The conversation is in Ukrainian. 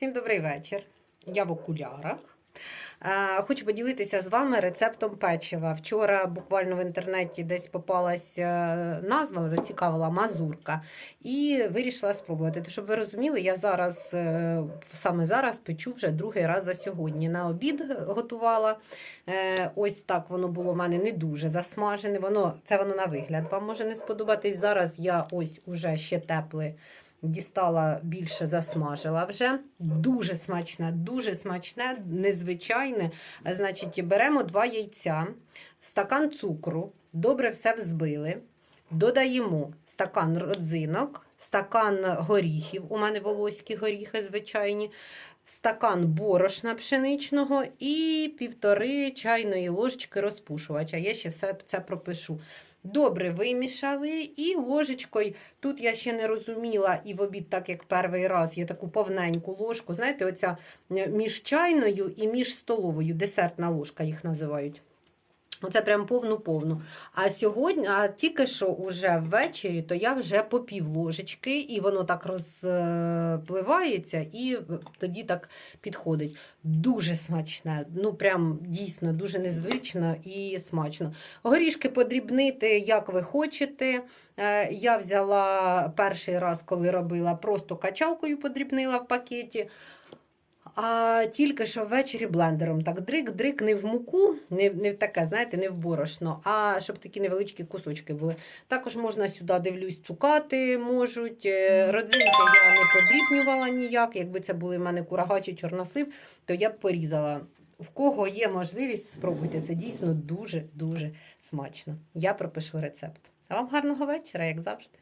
Всім добрий вечір. Я в окулярах. Е, Хочу поділитися з вами рецептом печива. Вчора буквально в інтернеті десь попалась е, назва, зацікавила мазурка, і вирішила спробувати. Щоб ви розуміли, я зараз е, саме зараз печу вже другий раз за сьогодні. На обід готувала. Ось так воно було в мене не дуже засмажене. Воно це воно на вигляд. Вам може не сподобатись. Зараз я ось уже ще тепле дістала більше, засмажила вже. Дуже смачне, дуже смачне, незвичайне. Значить, беремо два яйця, стакан цукру, добре все взбили. Додаємо стакан родзинок, стакан горіхів. У мене волоські горіхи звичайні. Стакан борошна пшеничного і півтори чайної ложечки розпушувача. Я ще все це пропишу. Добре вимішали і ложечкою. Тут я ще не розуміла, і в обід, так як перший раз, є таку повненьку ложку. Знаєте, оця між чайною і між столовою, десертна ложка їх називають. Оце прям повну-повну. А сьогодні, а тільки що уже ввечері, то я вже по пів ложечки, і воно так розпливається, і тоді так підходить. Дуже смачне, ну прям дійсно дуже незвично і смачно. Горішки подрібнити, як ви хочете. Е, Я взяла перший раз, коли робила, просто качалкою подрібнила в пакеті. А тільки що ввечері блендером. Так, дрик-дрик не в муку, не, не в таке, знаєте, не в борошно, а щоб такі невеличкі кусочки були. Також можна сюди, дивлюсь, цукати можуть. Е, Родзинки я не подрібнювала ніяк. Якби це були в мене курага чи чорнослив, то я б порізала. В кого є можливість, спробуйте. Це дійсно дуже-дуже смачно. Я пропишу рецепт. А вам гарного вечора, як завжди.